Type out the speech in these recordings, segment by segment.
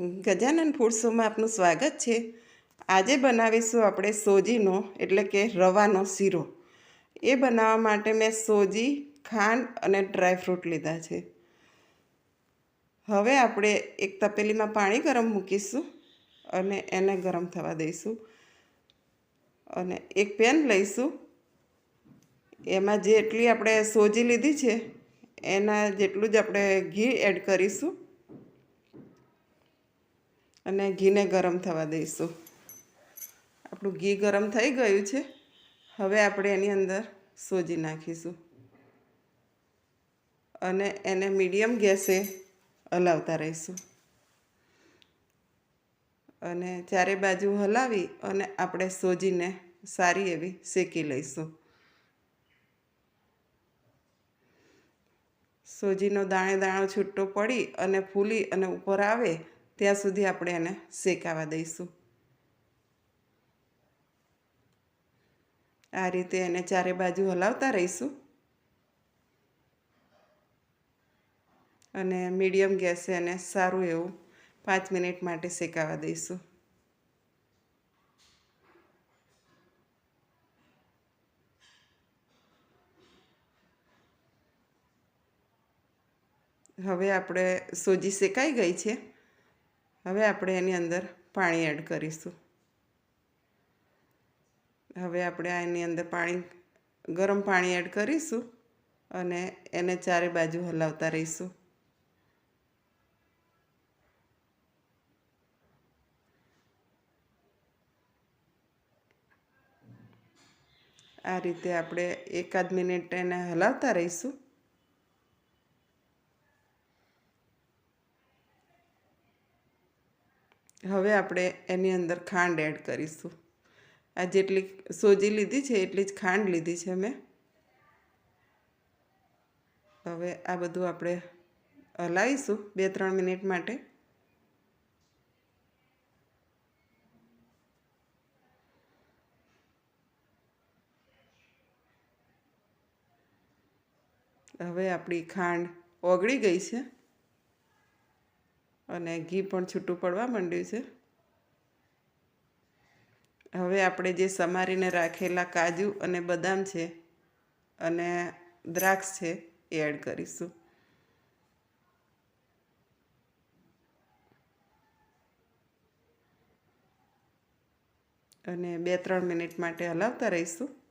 Gajanan food શોમાં આપનું સ્વાગત છે. આજે બનાવીશું આપણે સોજીનો, એટલે કે રવાનો શીરો. એ બનાવવા માટે મેં સોજી, ખાંડ અને ડ્રાયફ્રૂટ લીધા છે. હવે આપણે એક તપેલીમાં પાણી ગરમ મૂકીશું અને એને ગરમ થવા દઈશું. અને એક પેન લઈશું. એમાં જેટલી આપણે સોજી લીધી છે, એના જેટલું જ આપણે ઘી એડ કરીશું. અને ઘીને ગરમ થવા દઈશું. આપણું ઘી ગરમ થઈ ગયું છે. હવે આપણે એની અંદર સોજી નાખીશું. અને એને મીડિયમ ગેસે હલાવતા રહીશું. અને ચારે બાજુ હલાવી અને આપણે સોજીને સારી એવી શેકી લઈશું. સોજીનો દાણે દાણો છૂટો પડી અને ફૂલી અને ઉપર આવે ત્યાં સુધી આપણે એને શેકાવા દઈશું. આ રીતે એને ચારે બાજુ હલાવતા રહીશું. અને મીડિયમ ગેસે એને સારું એવું પાંચ મિનિટ માટે શેકાવા દઈશું. હવે આપણે સોજી શેકાઈ ગઈ છે. હવે આપણે એની અંદર પાણી એડ કરીશું. હવે આપણે એની અંદર પાણી, ગરમ પાણી એડ કરીશું અને એને ચારે બાજુ હલાવતા રહીશું. આ રીતે આપણે એકાદ મિનિટ એને હલાવતા રહીશું. હવે આપણે એની અંદર ખાંડ એડ કરીશું. આ જેટલી સોજી લીધી છે, એટલી જ ખાંડ લીધી છે મેં. હવે આ બધું આપણે હલાવીશું બે ત્રણ મિનિટ માટે. હવે આપણી ખાંડ ઓગળી ગઈ છે. અને ઘી પણ છૂટું પડવા માંડ્યું છે. હવે આપણે જે સમારીને રાખેલા કાજુ અને બદામ છે અને દ્રાક્ષ છે એ એડ કરીશું. અને બે ત્રણ મિનિટ માટે હલાવતા રહીશું.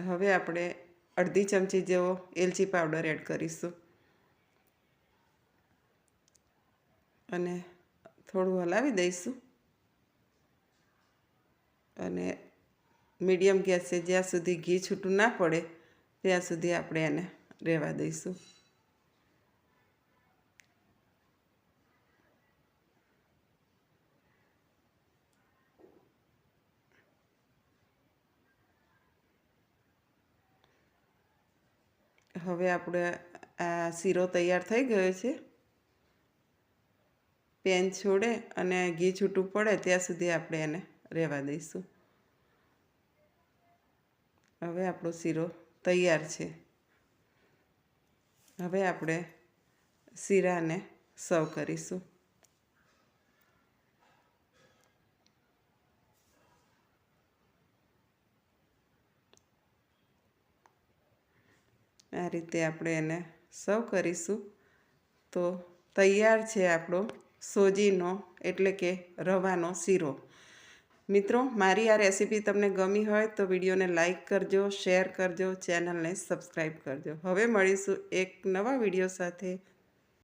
હવે આપણે અડધી ચમચી જેવો એલચી પાવડર એડ કરીશું. અને થોડું હલાવી દઈશું. અને મીડિયમ ગેસે જ્યાં સુધી ઘી છૂટું ના પડે, ત્યાં સુધી આપણે એને રહેવા દઈશું. હવે આપણે આ શીરો તૈયાર થઈ ગયો છે. પેન છોડે અને ઘી છૂટું પડે ત્યાં સુધી આપણે એને રહેવા દઈશું. હવે આપણો શીરો તૈયાર છે. હવે આપણે શીરાને સર્વ કરીશું. આ રીતે આપણે એને સર્વ કરીશું. તો તૈયાર છે આપણો સોજીનો એટલે કે રવાનો શીરો. મિત્રો, મારી આ રેસીપી તમને ગમી હોય તો વિડીયોને લાઈક કરજો, શેર કરજો, ચેનલને સબસ્ક્રાઈબ કરજો. હવે મળીશું એક નવા વીડિયો સાથે.